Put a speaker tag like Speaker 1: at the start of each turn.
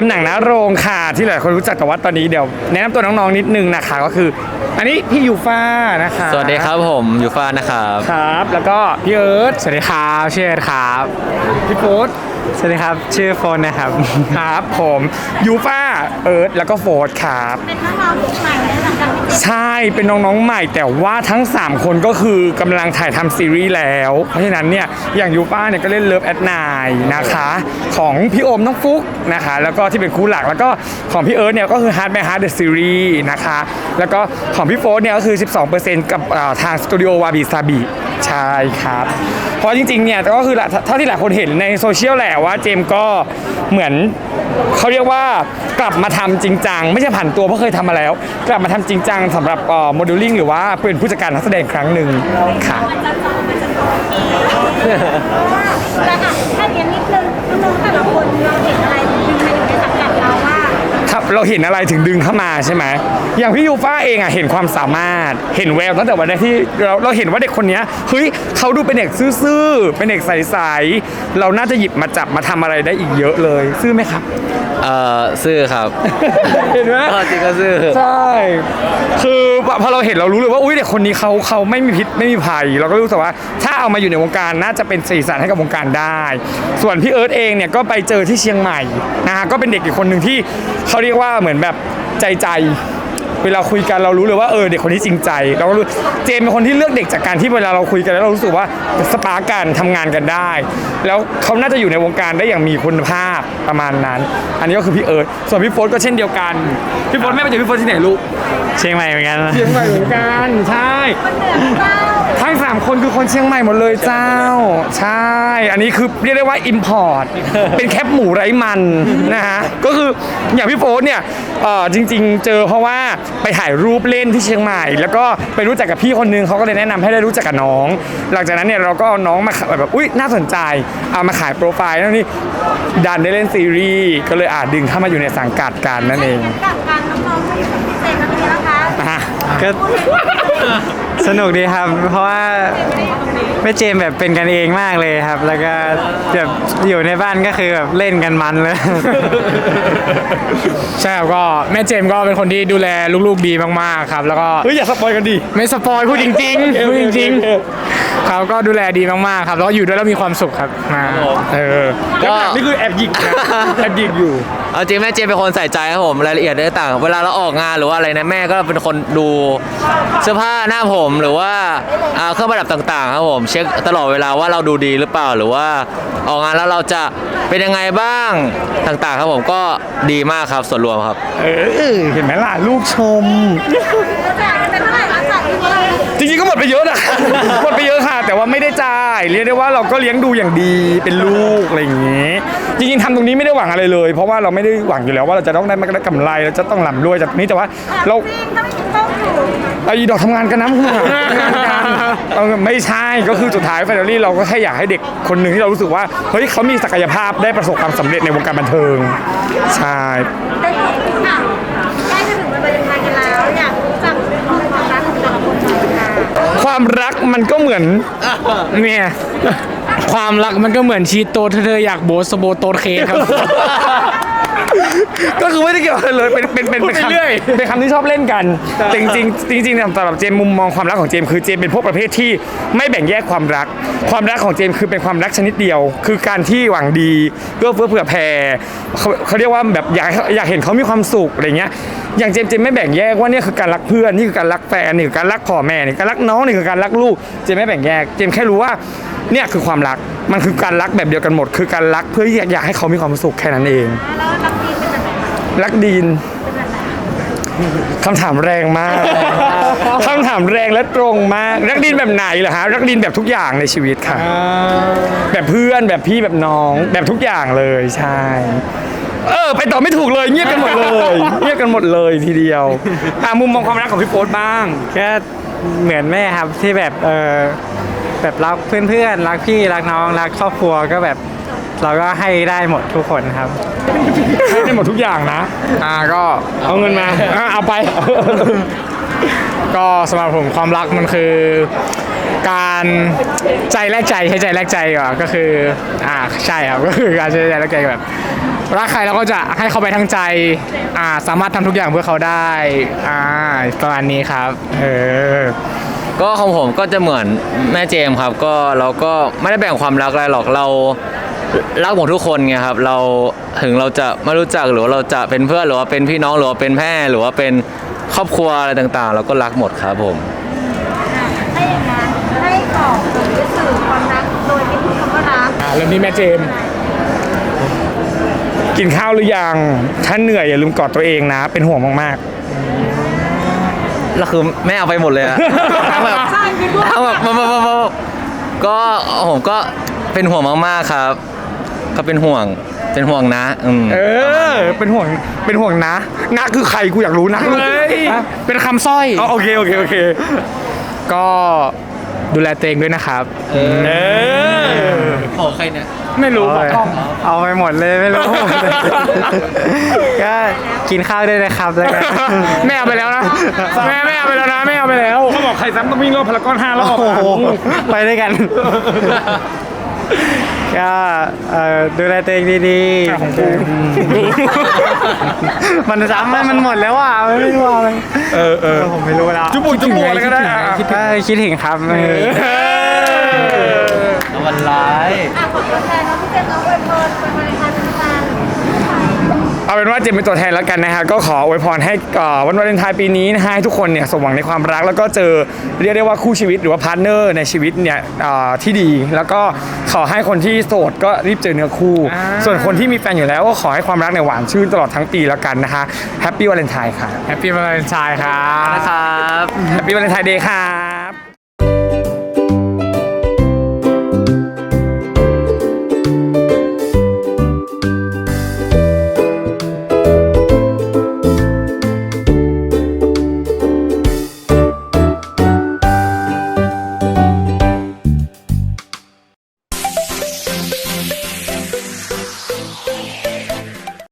Speaker 1: มส์หนังหน้าโรงค่ะที่หลายคนรู้จักแต่ว่าตอนนี้เดี๋ยวแนะนำตัวน้องๆนิดนึงนะคะก็คือ อันนี้พี่ยูฟ่านะคะ
Speaker 2: สวัสดีครับผมยูฟานนะครับ
Speaker 1: ครับ แล้วก็พี่เอิร์ธ
Speaker 3: สวัสดีครับชื่อเอิร์ธครับ
Speaker 1: พี่โฟร์ธ
Speaker 3: สวัสดีครับ ชื่อโฟนนะครับ
Speaker 1: ครับผมยูฟ่าเอิร์ธแล้วก็โฟร์ธครับ
Speaker 4: เป็นน้องๆใหม่ในสังกัดพี่เจ
Speaker 1: ใช่เป็นน้องๆใหม่แต่ว่าทั้ง 3 คนก็คือกำลังถ่ายทำซีรีส์แล้ว เพราะฉะนั้นเนี่ยอย่างยูป้าเนี่ยก็เล่นเลิฟแอดนายนะคะของพี่โอมน้องฟุกนะคะแล้วก็ที่เป็นคู่หลักแล้วก็ของพี่เอิร์ธเนี่ยก็คือ Hard by Hard The Series นะคะแล้วก็ของพี่โฟร์เนี่ยก็คือ 12%กับเอ่อทางสตูดิโอวาบิซาบิใช่ครับ เพราะจริงๆเนี่ยก็คือเท่าที่หลายคนเห็นในโซเชียลแหละว่าเจมก็ เหมือนเขาเรียกว่ากลับมาทำจริงจังไม่ใช่ผ่านตัวเพราะเคยทำมาแล้ว กลับมาทำจริงจังสำหรับโมเดลลิ่งหรือว่าเป็นผู้จัดการนักแสดงครั้งหนึ่งค่ะ
Speaker 4: แล้วอะแค่นี้นิดนึงน้องแต่ละคนเราเห็นอะไร
Speaker 1: ครับเราเห็นอะไรถึงดึงเข้ามาใช่ไหมอย่างพี่ยูฟ้าเองอะเห็นความสามารถเห็นแววตั้งแต่วันแรกที่เราเราเห็นว่าเด็กคนเนี้ยเฮ้ยเขาดูเป็นเด็กซื่อๆเป็นเด็กใสๆเราน่าจะหยิบมาจับมาทำอะไรได้อีกเยอะเลย ซื่อไหมครับ
Speaker 2: เอ่อซื่อครับ
Speaker 1: เห็นไหม
Speaker 2: ก็จริงก็ซื่อ
Speaker 1: ใช่คือพอเราเห็นเรารู้เลยว่าอุ้ยเด็กคนนี้เขาเขาไม่มีพิษไม่มีภัย เราก็รู้สึกว่า ถ้าเอามาอยู่ในวงการน่าจะเป็นสีสันให้กับวงการได้ ส่วนพี่เอิร์ธเองเนี่ยก็ไปเจอที่เชียงใหม่นะฮะก็เป็นเด็กอีกคนหนึ่งที่เขาเรียกว่าเหมือนแบบใจใจ เวลาคุยกันเรารู้เลยว่าเออเด็กคนนี้จริงใจ เราก็รู้เจมส์เป็นคนที่เลือกเด็กจากการที่เวลาเราคุยกันแล้วเรารู้สึกว่าสปาร์กกันทำงานกันได้ แล้วเขาน่าจะอยู่ในวงการได้อย่างมีคุณภาพประมาณนั้น อันนี้ก็คือพี่เอิร์ธส่วนพี่โฟร์ธก็เช่นเดียวกันพี่โฟร์ธแม่ไปเจอพี่โฟร์ธที่ไหนลูก
Speaker 3: เชียงใหม่เหมือนกัน
Speaker 1: เชียงใหม่เหมือนกันใช่ทั้งสามคนคือคนเชียงใหม่หมดเลยเจ้า ใช่ อันนี้คือเรียกได้ว่า Import เป็นแคปหมูไร้มันนะฮะก็คืออย่างพี่โฟสเนี่ยเอ่อจริง ๆ เจอเพราะว่าไปถ่ายรูปเล่นที่เชียงใหม่ แล้วก็ไปรู้จักกับพี่คนนึงเขาก็เลยแนะนำให้ได้รู้จักกับน้อง หลังจากนั้นเนี่ยเราก็เอาน้องมาแบบอุ้ยน่าสนใจเอามาขายโปรไฟล์แล้วนี่ดันได้เล่นซีรีส์ก็เลยอาจดึงเข้ามาอยู่ในสังกัดกันนั่นเอง
Speaker 4: สังกัดการน้องๆที่อยู่กับพี่เจแล้วเป็นไงบ้างคะ
Speaker 3: ก็สนุกดีครับ เพราะว่าแม่เจมแบบเป็นกันเองมากเลยครับ แล้วก็แบบอยู่ในบ้านก็คือแบบเล่นกันมันเลย
Speaker 5: ใช่ครับก็แม่เจมส์ก็เป็นคนที่ดูแลลูกๆดีมากๆครับ แล้วก็
Speaker 1: เฮ้ยอย่าสปอยกันดิ
Speaker 5: ไม่สปอยพูดจริงๆพูดจริงๆครับก็ดูแลดีมากๆครับแล้วก็อยู่ด้วยแล้วมีความสุขครับอ่า
Speaker 1: เออ
Speaker 2: ก็
Speaker 1: นี่คือแอบหยิกนะแอบหยิกอยู่
Speaker 2: เอาจริงแม่เจมเป็นคนใส่ใจครับผมรายละเอียดต่างๆเวลาเราออกงานหรือว่าอะไรนะแม่ก็เป็นคนดูเสื้อผ้าหน้าผมหรือว่าอ่าเครื่องประดับต่างๆครับผมเช็คตลอดเวลาว่าเราดูดีหรือเปล่าหรือว่าออกงานแล้วเราจะเป็นยังไงบ้างต่างๆ ครับผมก็ดีมากครับส่วนรวมครับ
Speaker 1: เออเห็นไหมล่ะลูกชม
Speaker 4: เราจ่ายกันเป็นเท่าไหร่คะจ่ายที่นี่
Speaker 1: จริงๆก็หมดไปเยอะนะ หมดไปเยอะค่ะ แต่ว่าไม่ได้จ่าย เรียกได้ว่าเราก็เลี้ยงดูอย่างดีเป็นลูกอะไรอย่างงี้ จริงๆทำตรงนี้ไม่ได้หวังอะไรเลย เพราะว่าเราไม่ได้หวังอยู่แล้วว่าเราจะต้องได้กำไรเราจะต้องหล่ำรวยจากนี้แต่ว่าเรา
Speaker 4: วิ่งถ้าไม่มีต้องอยู่
Speaker 1: ไอ้ดอกทำงานกันนะมึงอะทำงานกันเออไม่ใช่ก็คือสุดท้ายแฟนลี่เราก็แค่อยากให้เด็กคนหนึ่งที่เรารู้สึกว่าเฮ้ยเขามีศักยภาพได้ประสบความสำเร็จในวงการบันเทิงใช่
Speaker 4: ได้ถึงอะใกล้จะถึงวันวาเลนไทน์กันแล้วอยากรู้จักเรื่องความรักของแต่ละคนค่ะ
Speaker 1: ความรักมันก็เหมือนเนี่ย
Speaker 5: ความรักมันก็เหมือนชีโตเธออยากโบสโบโตเคกครับ
Speaker 1: ก็คือไม่ได้เกี่ยวอะไรเลยเป็นเป็นเป็นเป็น
Speaker 5: พูดไป
Speaker 1: คำ
Speaker 5: เรื่อย
Speaker 1: เป็นคำที่ชอบเล่นกันแต่จริงๆจริงๆเนี่ยสำหรับเจมส์มุมมองความรักของเจมส์คือเจมส์เป็นพวกประเภทที่ไม่แบ่งแยกความรัก ความรักของเจมส์คือเป็นความรักชนิดเดียว คือการที่หวังดีเพื่อเพื่อเผื่อแผ่เขาเขาเรียกว่าแบบอยากอยากเห็นเขามีความสุขอะไรเงี้ยอย่างเจมส์เจมส์ไม่แบ่งแยกว่าเนี่ยคือการรักเพื่อนนี่คือการรักแฟนนี่คือการรักพ่อแม่นี่การรักน้องนี่คือการรักลูกเจมส์ไม่แบ่งแยก เจมส์แค่รู้ว่า เนี่ยคือความรักมันคือการรักแบบเดียวกันหมด คือการรักเพื่อที่อยากให้เขามีความสุขแค่นั้นเอง
Speaker 4: แล้วรักดีเป็นแบบไหนคะ
Speaker 1: รักดีนคำถามแรงมาก คำถามแรงและตรงมาก รักดินแบบไหนเหรอฮะ รักดินแบบทุกอย่างในชีวิตค่ะ แบบเพื่อนแบบพี่แบบน้องแบบทุกอย่างเลยใช่ เออ ไปต่อไม่ถูกเลยเงียบกันหมดเลย เงียบกันหมดเลยทีเดียวอะมุมมองความรักของพี่โป๊ตบ้าง
Speaker 3: ก็เหมือนแม่ครับที่แบบเออ แบบรักเพื่อนๆรักพี่รักน้องรักครอบครัวก็แบบเราก็ให้ได้หมดทุกคนครับ
Speaker 1: ให้ได้หมดทุกอย่างนะ
Speaker 5: อ่าก็
Speaker 1: เอาเงินมาอะเอาไป
Speaker 5: ก็สำหรับผมความรักมันคือ การใจแลกใจใช้ใจแลกใจก่อนก็คือ อ่าใช่ครับก็คือการใช้ใจแลกใจแบบรักใครเราก็จะให้เขาไปทั้งใจอ่าสามารถทำทุกอย่างเพื่อเขาได้อ่าประมาณนี้ครับ เออ
Speaker 2: ก็ของผมก็จะเหมือนแม่เจมส์ครับ ก็เราก็ไม่ได้แบ่งความรักอะไรหรอกเรารักหมดทุกคนไงครับเราถึงเราจะไม่รู้จักหรือว่าเราจะเป็นเพื่อนหรือว่าเป็นพี่น้องหรือว่าเป็นแม่หรือว่าเป็นครอบครัวอะไรต่างๆ เราก็รักหมดครับผม
Speaker 4: ถ้าอย่างนั้นให้บอกหรือสื่อความรักโดยไม่พูดคำว่ารัก
Speaker 5: อ่าเริ่มที่แม่เจมส์
Speaker 1: กินข้าวหรือยัง ถ้าเหนื่อยอย่าลืมกอดตัวเองนะ เป็นห่วงมาก
Speaker 2: แล้วคือแม่เอาไปหมดเลยอะทั้งแบบ
Speaker 4: ใช่คิดว่า
Speaker 2: ทั้งแบบมามามามาก็ผมก็เป็นห่วงมากๆครับ ก็เป็นห่วงเป็นห่วงนะอืม
Speaker 1: ๆเออ เป็นห่วง เป็นห่วงนะนะคือใครกูอยากรู้นะ
Speaker 5: เฮ้ย
Speaker 1: ฮะ
Speaker 5: เป็นคำสร้อย
Speaker 1: อ๋อโอเคโอเคโอเค
Speaker 5: ก็ดูแลตัวเองด้วยนะครับ
Speaker 1: เออ
Speaker 2: โอ้ใครเนี่ย
Speaker 5: ไม่รู้บอกกล้อง
Speaker 3: เอาไปหมดเลยไม่รู้ ก็กินข้าวด้วยนะครับแล้วกัน
Speaker 5: แม่เอาไปแล้วนะแม่แม่เอาไปแล้วนะแม่เอาไปแล้ว
Speaker 1: เขาบอกใครซ้ำต้องวิ่งรอบพารากอนห้ารอบ
Speaker 3: โอ้โหไปด้วยกัน ก็เอ่อดูแลตัวเองดีๆ
Speaker 5: ของกู
Speaker 3: มันซ้ำมันมันหมดแล้วอะไม่รู้อะไร
Speaker 1: เออเออ
Speaker 3: ผมไม่รู้แล้ว
Speaker 1: จุบุจุบุอะไรก็ได้อะ
Speaker 3: คิดถึงคิดถึงครับ เออ
Speaker 2: วันร้าย
Speaker 4: อะขอตัวแทนน้องพี่เจมส์น้องอวยพรเป็นวันวาเลนไทน์เป็นแฟน
Speaker 1: เอาเป็นว่าเจมเป็นตัวแทนแล้วกันนะฮะก็ขออวยพรให้เอ่อวันวาเลนไทน์ปีนี้นะฮะให้ทุกคนเนี่ยสมหวังในความรัก แล้วก็เจอเรียกได้ว่าคู่ชีวิตหรือว่าพาร์ทเนอร์ในชีวิตเนี่ยเอ่อที่ดี แล้วก็ขอให้คนที่โสดก็รีบเจอเนื้อคู่
Speaker 5: อ่า
Speaker 1: ส่วนคนที่มีแฟนอยู่แล้วก็ขอให้ความรักเนี่ยหวานชื่นตลอดทั้งปีแล้วกันนะคะแฮปปี้วาเลนไทน์ค่ะ
Speaker 5: แฮปปี้วาเลนไทน์ครับ
Speaker 2: นะครับ
Speaker 1: แฮปปี้วาเลนไทน์เดย์ค่ะ